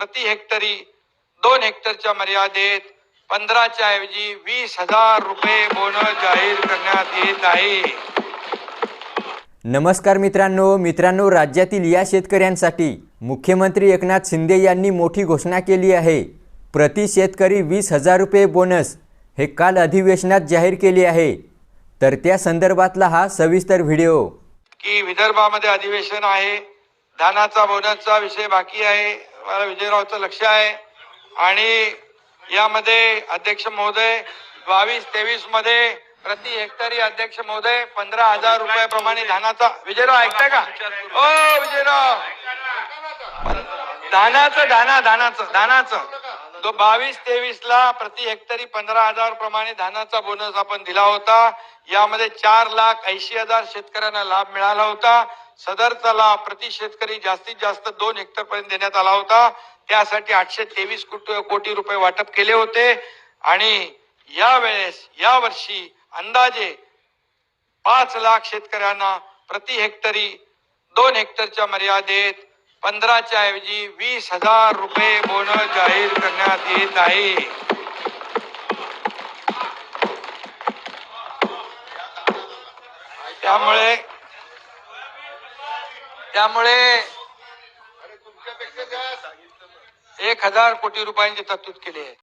प्रति हेक्टरी दोन हेक्टरच्या मर्यादेत पंधराच्या ऐवजी वीस हजार रुपये बोनस जाहीर करण्यात येत आहे. नमस्कार मित्रांनो मित्रांनो राज्यातील या शेतकऱ्यांसाठी मुख्यमंत्री एकनाथ शिंदे यांनी मोठी घोषणा केली आहे. प्रति शेतकरी वीस हजार रुपये बोनस हे काल अधिवेशनात जाहीर केले आहे. तर त्या संदर्भातला हा सविस्तर व्हिडिओ. की विदर्भामध्ये अधिवेशन आहे धानाचा बोनसचा विषय बाकी आहे मला विजयरावचं लक्ष आहे. आणि यामध्ये अध्यक्ष महोदय बावीस तेवीसमध्ये प्रति हेक्टरी अध्यक्ष महोदय पंधरा हजार रुपयाप्रमाणे धानाचा विजयराव ऐकताय का? ओ विजयराव! धानाचं धाना धानाचं धानाचं. बावीस तेवीस ला प्रति हेक्टरी पंधरा हजार प्रमाणे धानाचा बोनस आपण दिला होता. यामध्ये चार लाख ऐंशी हजार शेतकऱ्यांना लाभ मिळाला होता. सदर त्याला प्रति शेतकरी जास्तीत जास्त दोन हेक्टर पर्यंत देण्यात आला होता. त्यासाठी आठशे तेवीस कोटी कोटी रुपये वाटप केले होते. आणि या वेळेस या वर्षी अंदाजे पाच लाख शेतकऱ्यांना प्रति हेक्टरी दोन हेक्टरच्या मर्यादेत पंधराच्या ऐवजी वीस हजार रुपये बोनस जाहीर करण्यात येत आहे. त्यामुळे त्यामुळे एक हजार कोटी रुपयांची तरतूद केली आहे.